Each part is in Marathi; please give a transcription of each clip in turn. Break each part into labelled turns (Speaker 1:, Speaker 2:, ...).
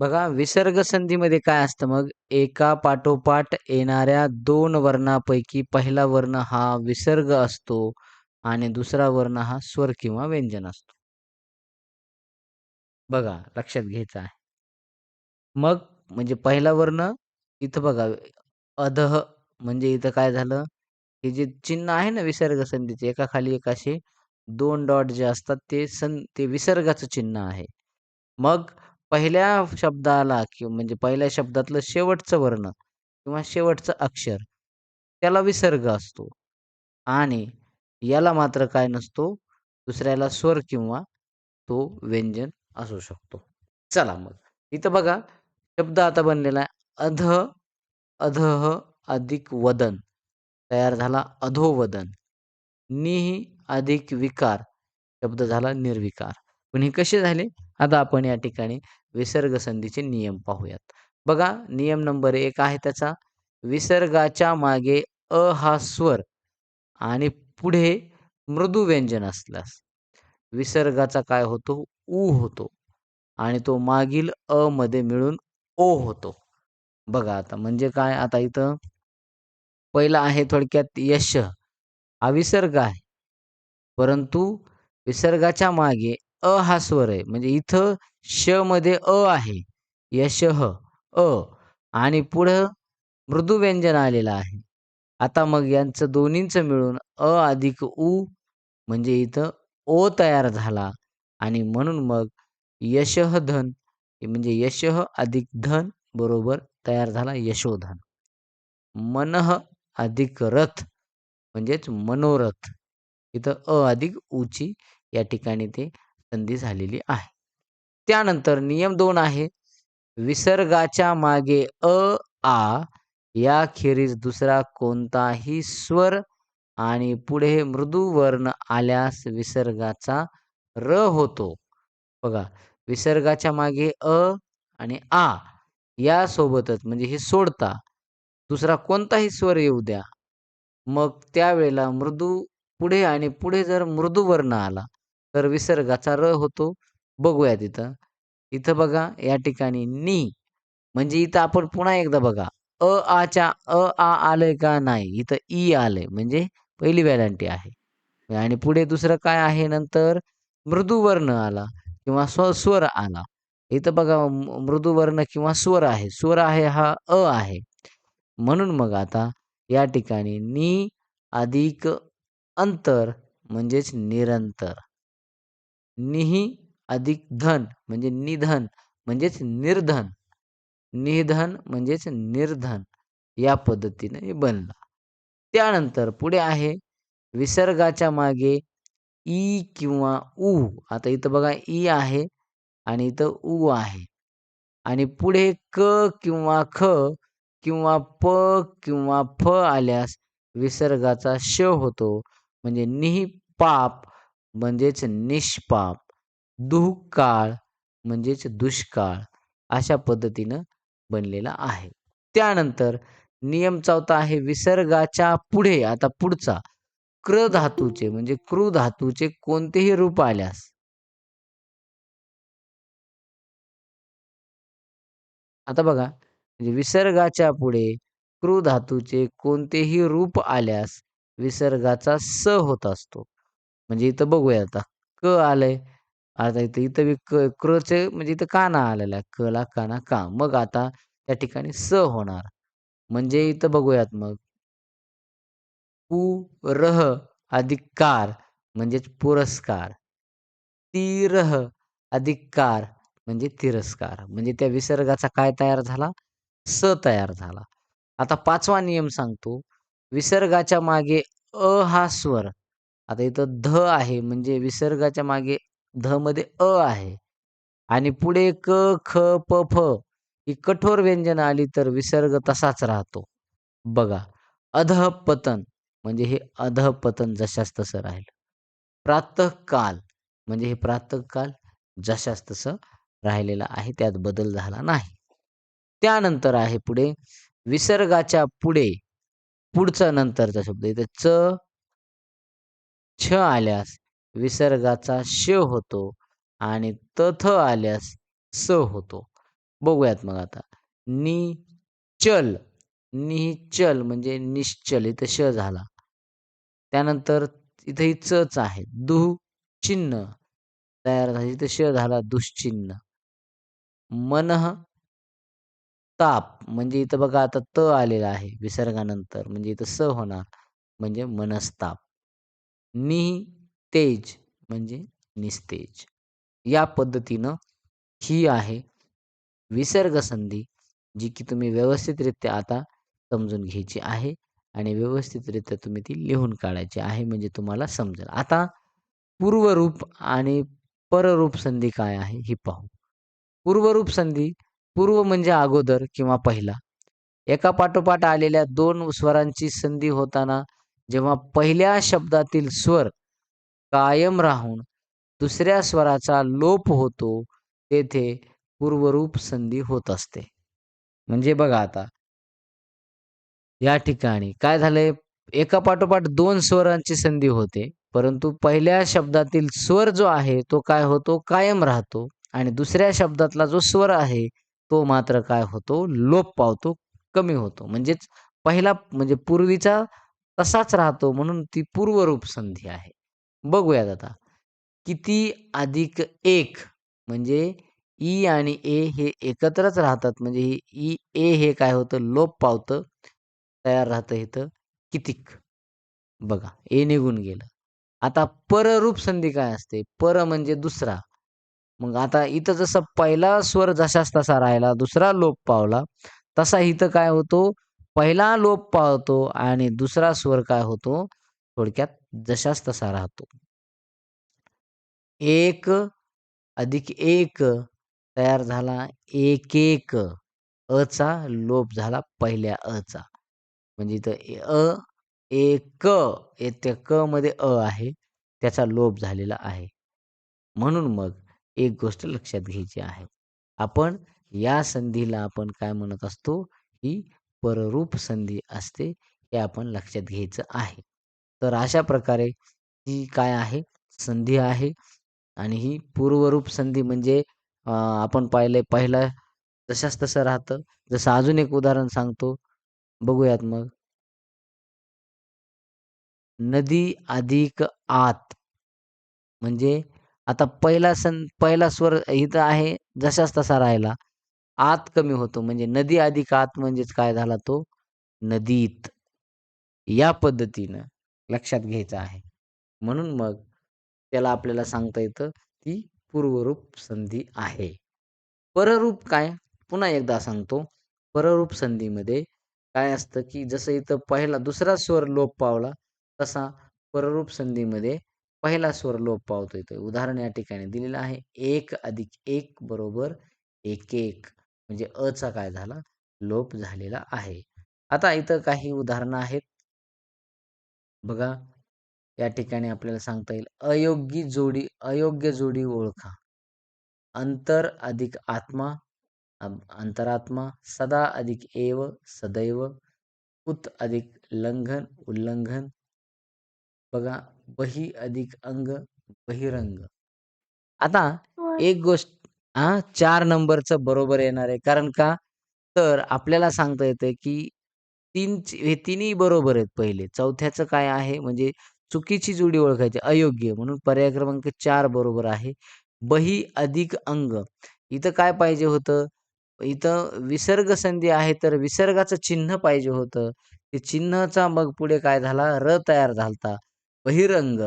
Speaker 1: बघा विसर्ग संधीमध्ये काय असतं मग? एका पाठोपाठ येणाऱ्या दोन वर्णापैकी पहिला वर्ण हा विसर्ग असतो आणि दुसरा वर्ण हा स्वर किंवा व्यंजन असतो. बघा लक्षात घ्यायचं आहे. मग म्हणजे पहिला वर्ण इथं बघा अधह म्हणजे इथं काय झालं? हे जे चिन्ह आहे ना विसर्ग संधीचे एका खाली एक असे दोन डॉट जे असतात ते सं ते विसर्गाचं चिन्ह आहे. मग पहिल्या शब्दाला किंवा म्हणजे पहिल्या शब्दातलं शेवटचं वर्ण किंवा शेवटचं अक्षर त्याला विसर्ग असतो. आणि याला मात्र काय नसतो दुसऱ्याला स्वर किंवा तो व्यंजन असू शकतो. चला मग. इथं बघा शब्द आता बनलेला आहे. अध अधह अधिक वदन. तयार झाला अधोवदन. निह अधिक विकार. शब्द झाला निर्विकार. पण हे कसे झाले? आता आपण या ठिकाणी विसर्ग संधीचे नियम पाहूयात. बघा नियम नंबर एक आहे त्याचा. विसर्गाच्या मागे अ हा स्वर आणि पुढे मृदू व्यंजन असल्यास विसर्गाचा काय होतो? ऊ होतो. आणि तो मागील अ मध्ये मिळून ओ होतो. बघा आता म्हणजे काय? आता इथं पहिला आहे थोडक्यात यश. हा विसर्ग आहे. परंतु विसर्गाच्या मागे अ हा स्वर आहे. म्हणजे इथं श मध्ये अ आहे. यश अ. आणि पुढं मृदू व्यंजन आलेलं आहे. आता मग यांचं दोन्हींचं मिळून अ अधिक उ म्हणजे इथं ओ तयार झाला. आणि म्हणून मग यशः धन म्हणजे यशः अधिक धन बरोबर तयार झाला यशोधन. मनः अधिक रथ म्हणजेच मनोरथ. इथं अ अधिक ऊची या ठिकाणी ते संधी झालेली आहे. त्यानंतर नियम दोन आहे. विसर्गाच्या मागे अ आ याखेरीज दुसरा कोणताही स्वर आणि पुढे मृदू वर्ण आल्यास विसर्गाचा र होतो. बघा विसर्गाच्या मागे अ आणि आ या सोबतच म्हणजे हे सोडता. दुसरा कोणताही स्वर येऊ द्या. मग त्यावेळेला मृदू पुढे आणि पुढे जर मृदू वर्ण आला तर विसर्गाचा र होतो. बघूया तिथं. इथं बघा या ठिकाणी नी. म्हणजे इथं आपण पुन्हा एकदा बघा. अ आच्या अ आ आलंय का नाही? इथं ई आलंय. म्हणजे पहिली व्हॅलंटी आहे. आणि पुढे दुसरं काय आहे नंतर? मृदुवर्ण आला किंवा स्व स्वर आला. इथं बघा मृदुवर्ण किंवा स्वर आहे. स्वर आहे हा अ आहे. म्हणून मग आता या ठिकाणी नी अधिक अंतर म्हणजेच निरंतर. निही अधिक धन म्हणजे निधन म्हणजेच निर्धन. निधन म्हणजेच निर्धन या पद्धतीने हे बनला. त्यानंतर पुढे आहे विसर्गाच्या मागे ई किंवा ऊ आता इथं बघा ई आहे आणि इथं ऊ आहे. आणि पुढे क किंवा ख किंवा प किंवा फ आल्यास विसर्गाचा श होतो. म्हणजे निपाप म्हणजेच निष्पाप दुःकाळ म्हणजेच दुष्काळ अशा पद्धतीनं बनलेला आहे. त्यानंतर नियम चौथा आहे विसर्गाच्या पुढे आता पुढचा क्र धातूचे म्हणजे क्रू धातूचे कोणतेही रूप आल्यास. आता बघा म्हणजे विसर्गाच्या पुढे क्रू धातूचे कोणतेही रूप आल्यास विसर्गाचा स होत असतो. म्हणजे इथं बघूया आता. क आलंय. आता इथं इथं बी क क्रचे म्हणजे इथं काना आलेला आहे? क ला काना का? मग आता त्या ठिकाणी स होणार. म्हणजे इथं बघूयात मग. पु रह अधिक कार म्हणजेच पुरस्कार. तीरह अधिक कार म्हणजे तिरस्कार. म्हणजे त्या विसर्गाचा काय तयार झाला? स तयार झाला. आता पाचवा नियम सांगतो. विसर्गाच्या मागे अ हा स्वर. आता इथं ध आहे म्हणजे विसर्गाच्या मागे ध मध्ये अ आहे. आणि पुढे क ख प फ ही कठोर व्यंजन आली तर विसर्ग तसाच राहतो. बघा अधः पतन म्हणजे हे अधः पतन जशास तसं राहील. प्रातःकाल म्हणजे हे प्रातःकाल जशास तसं राहिलेलं आहे त्यात बदल झाला नाही. त्यानंतर आहे पुढे विसर्गाच्या पुढे पुढचा नंतरचा शब्द इथे च छ आल्यास विसर्गाचा श होतो आणि तथ आल्यास स होतो. बघूयात मग आता. निचल निचल म्हणजे निश्चल. इथं श झाला. त्यानंतर इथं ही चच आहे. दुह चिन्ह तयार झाली. इथं श झाला दुश्चिन्ह. मनः ताप. म्हणजे इथं बघा आता त आलेला आहे. विसर्गानंतर. म्हणजे इथं स होणार. म्हणजे मनस्ताप. तेज म्हणजे निस्तेज. या पद्धतीनं ही आहे विसर्ग संधी जी की तुम्ही व्यवस्थितरित्या आता समजून घ्यायची आहे आणि व्यवस्थितरित्या तुम्ही ती लिहून काढायची आहे म्हणजे तुम्हाला समजेल. आता पूर्वरूप आणि पररूप संधी काय आहे ही पाहू. पूर्वरूप संधी पूर्व म्हणजे अगोदर किंवा पहिला. एका पाठोपाठ आलेल्या दोन स्वरांची संधी होताना जेव्हा पहिल्या शब्दातील स्वर कायम राहून दुसऱ्या स्वराचा लोप होतो तेथे पूर्वरूप संधी होत असते. म्हणजे बघा आता. या ठिकाणी काय झालंय? एका पाठोपाठ दोन स्वरांची संधी होते परंतु पहिल्या शब्दातील स्वर जो आहे तो काय होतो? कायम राहतो. आणि दुसऱ्या शब्दातला जो स्वर आहे तो मात्र काय होतो? लोप पावतो कमी होतो. म्हणजेच पहिला म्हणजे पूर्वीचा तसाच राहतो म्हणून ती पूर्वरूप संधी आहे. बघूयात आता किती अधिक एक म्हणजे ई आणि ए हे एकत्रच राहतात. म्हणजे ई ए हे काय होतं? लोप पावतं तयार राहतं इथं. कितीक? बघा ए निघून गेलं. आता पररूप संधी काय असते? पर म्हणजे दुसरा. मग आता इथं जसं पहिला स्वर जशाच तसा राहिला दुसरा लोप पावला तसा इथं काय होतो? पहिला लोप पावतो आणि दुसरा स्वर काय होतो? थोडक्यात जशाच तसा राहतो. एक अधिक एक तयार झाला एक एक. अचा लोप झाला पहिल्या अचा म्हणजे इथं अ एक त्या क मध्ये अ आहे त्याचा लोप झालेला आहे. म्हणून मग एक गोष्ट लक्षात घ्यायची आहे. आपण या संधीला आपण काय म्हणत असतो? ही पररूप संधी असते हे आपण लक्षात घ्यायचं आहे. तर अशा प्रकारे ही काय आहे? संधी आहे आणि ही पूर्वरूप संधी म्हणजे आपण पाहिले पहिला तशाच तसं राहतं. जसं अजून एक उदाहरण सांगतो. बघूयात मग. नदी अधिक आत. म्हणजे आता पहिला सं पहिला स्वर इथं आहे जशाच तसा राहिला. आत कमी होतो. म्हणजे नदी अधिक आत म्हणजेच काय झाला तो? नदीत. या पद्धतीनं लक्षात घ्यायचं आहे. म्हणून मग त्याला आपल्याला सांगता येतं ती पूर्वरूप संधी आहे. पररूप काय? पुन्हा एकदा सांगतो. पररूप संधीमध्ये काय असतं की जसं इथं पहिला दुसरा स्वर लोप पावला तसा पररूप संधीमध्ये पहिला स्वर लोप पावतो इथं. उदाहरण या ठिकाणी दिलेलं आहे. एक अधिक एक बरोबर एक एक. म्हणजे अचा काय झाला? लोप झालेला आहे. आता इथं काही उदाहरणं आहेत. बघा या ठिकाणी आपल्याला सांगता येईल. अयोग्य जोडी अयोग्य जोडी ओळखा. अंतर अधिक आत्मा अंतरात्मा सदा अधिक एव सदैव उत अधिक लंघन उल्लंघन. बघा बही अधिक अंग बहिरंग. आता एक गोष्ट हा चार नंबरचं बरोबर येणार आहे. कारण का? तर आपल्याला सांगता येतं की तीन हे तिन्ही बरोबर आहेत पहिले. चौथ्याचं काय आहे? म्हणजे चुकीची जोडी ओळखायची. अयोग्य. म्हणून पर्याय क्रमांक चार बरोबर आहे. बही अधिक अंग. इथं काय पाहिजे होतं? इथं विसर्ग संधी आहे तर विसर्गाचं चिन्ह पाहिजे होतं. ते चिन्हचा मग पुढे काय झाला? र तयार झालता. बहिरंग.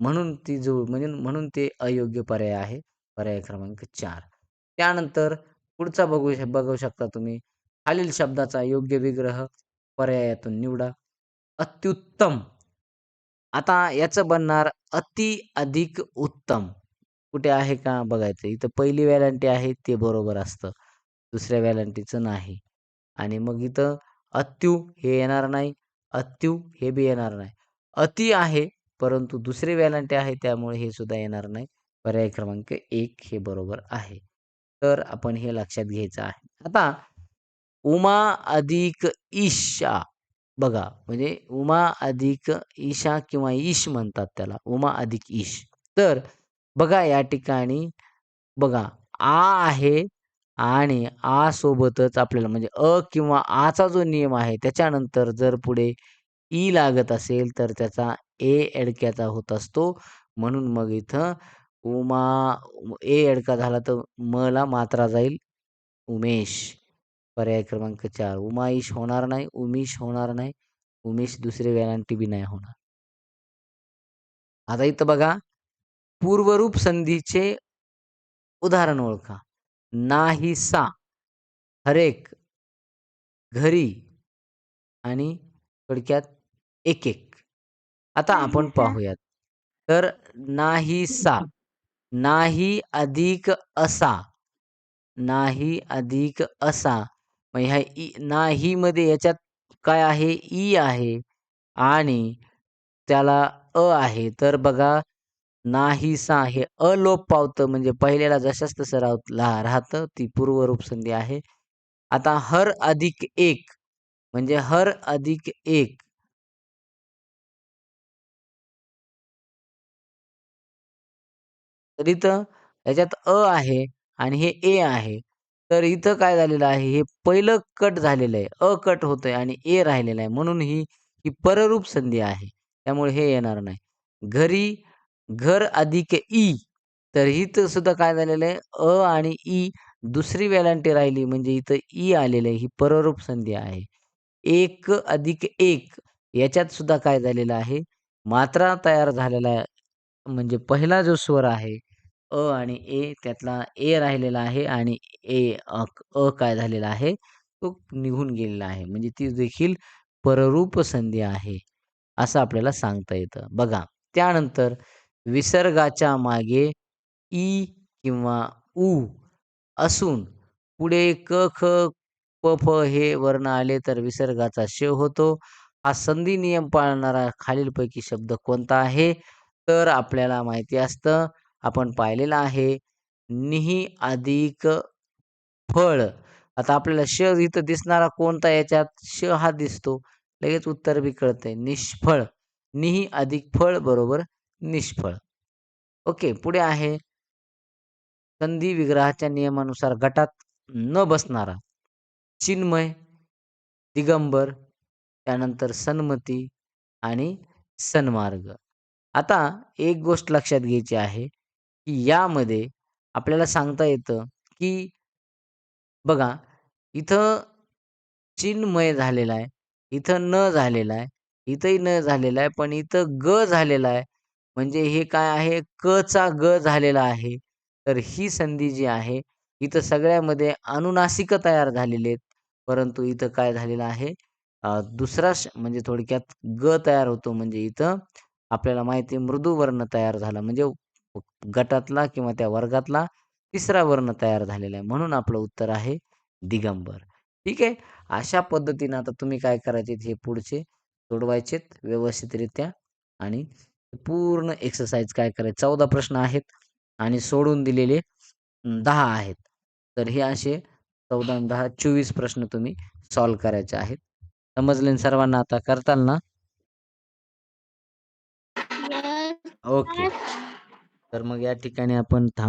Speaker 1: म्हणून ती जो म्हणजे म्हणून ते अयोग्य पर्याय आहे. पर्याय क्रमांक चार. त्यानंतर पुढचा बघू बघू शकता तुम्ही. खालील शब्दाचा योग्य विग्रह पर्यायातून निवडा. अत्युत्तम. आता याचं बनणार अति अधिक उत्तम. कुठे आहे का बघायचं? इथं पहिली व्हॅलंटी आहे ते बरोबर असतं. दुसऱ्या व्हॅलंटीचं नाही. आणि मग इथं अत्यू हे येणार नाही अत्यू हे बी येणार नाही. अति आहे परंतु दुसरी व्हॅलंटी आहे त्यामुळे हे सुद्धा येणार नाही. पर्याय क्रमांक एक हे बरोबर आहे. तर आपण हे लक्षात घ्यायचं आहे. आता उमा अधिक ईशा बघा म्हणजे उमा अधिक ईशा किंवा ईश म्हणतात त्याला उमा अधिक ईश. तर बघा या ठिकाणी बघा आ आहे आणि आ सोबतच आपल्याला म्हणजे अ किंवा आचा जो नियम आहे त्याच्यानंतर जर पुढे ई लागत असेल तर त्याचा ए एडक्याचा होत असतो. म्हणून मग इथं उमा ए एडका झाला तर म ला मात्रा जाईल. उमेश पर्याय क्रमांक चार. उमाईश होणार नाही उमेश होणार नाही उमेश दुसरे वेलांटी बी नाही होणार. आता इथं बघा पूर्वरूप संधीचे उदाहरण ओळखा. नाहीसा हरेक घरी आणि थोडक्यात एक एक. आता आपण पाहूयात. तर नाहीसा नाही अधिक असा. नाही अधिक असा. मग ह्या ई नाही मध्ये याच्यात काय आहे? ई आहे. आणि त्याला अ आहे. तर बघा नाहीसा हे अलोप पावतं म्हणजे पहिल्याला जशाच तसं राह राहतं ती पूर्वरूप संधी आहे. आता हर अधिक एक म्हणजे हर अधिक एक. तर इथं याच्यात अ आहे आणि हे ए आहे. तर इथं काय झालेलं आहे? हे पहिलं कट झालेलं आहे. अ कट होतंय आणि ए राहिलेलं आहे. म्हणून ही ही पररूप संधी आहे. त्यामुळे हे येणार नाही. घरी घर अधिक ई. तर इथं सुद्धा काय झालेलं आहे? अ आणि ई दुसरी वेलांटी राहिली. म्हणजे इथं ई आलेलं आहे. ही पररूप संधी आहे. एक अधिक एक. याच्यात सुद्धा काय झालेलं आहे? मात्रा तयार झालेला आहे म्हणजे पहिला जो स्वर आहे अ आणि ए त्यातला ए राहिलेला आहे आणि ए अ अ काय झालेला आहे तो निघून गेलेला आहे. म्हणजे ती देखील पररूप संधी आहे असं आपल्याला सांगता येतं. बघा त्यानंतर विसर्गाच्या मागे ई किंवा उ असून पुढे क ख प फ हे वर्ण आले तर विसर्गाचा शेव होतो. हा संधी नियम पाळणारा खालीलपैकी शब्द कोणता आहे? तर आपल्याला माहिती असतं आपण पाहिलेलं आहे. निही अधिक फळ. आता आपल्याला श इथं दिसणारा कोणता याच्यात? श हा दिसतो. लगेच उत्तर बी कळतंय. निष्फळ. निही अधिक फळ बरोबर निष्फळ. ओके पुढे आहे. संधी विग्रहाच्या नियमानुसार गटात न बसणारा. चिन्मय दिगंबर त्यानंतर सन्मती आणि सन्मार्ग. आता एक गोष्ट लक्षात घ्यायची आहे की यामध्ये आपल्याला सांगता येतं की बघा इथं चिन्मय झालेला आहे इथं न झालेला आहे इथंही न झालेला आहे पण इथं ग झालेला आहे. म्हणजे हे काय आहे? क चा ग झालेला आहे. तर ही संधी जी आहे इथं सगळ्यामध्ये अनुनासिक तयार झालेले आहेत. परंतु इथं काय झालेलं आहे? दुसरा म्हणजे थोडक्यात ग तयार होतो म्हणजे इथं आपल्याला माहिती आहे मृदू वर्ण तयार झाला. म्हणजे गटातला किंवा त्या वर्गातला तिसरा वर्ण तयार झालेला आहे. म्हणून आपलं उत्तर आहे दिगंबर. ठीक आहे? अशा पद्धतीनं आता तुम्ही काय करायचे हे पुढचे सोडवायचेत व्यवस्थितरित्या. आणि पूर्ण एक्सरसाइज काय करायचं? चौदा प्रश्न आहेत आणि सोडून दिलेले दहा आहेत. तर हे असे चौदा दहा चोवीस प्रश्न तुम्ही सॉल्व करायचे आहेत. समजले सर्वांना? आता करताल ना? ओके. तर मग या ठिकाणी आपण थांब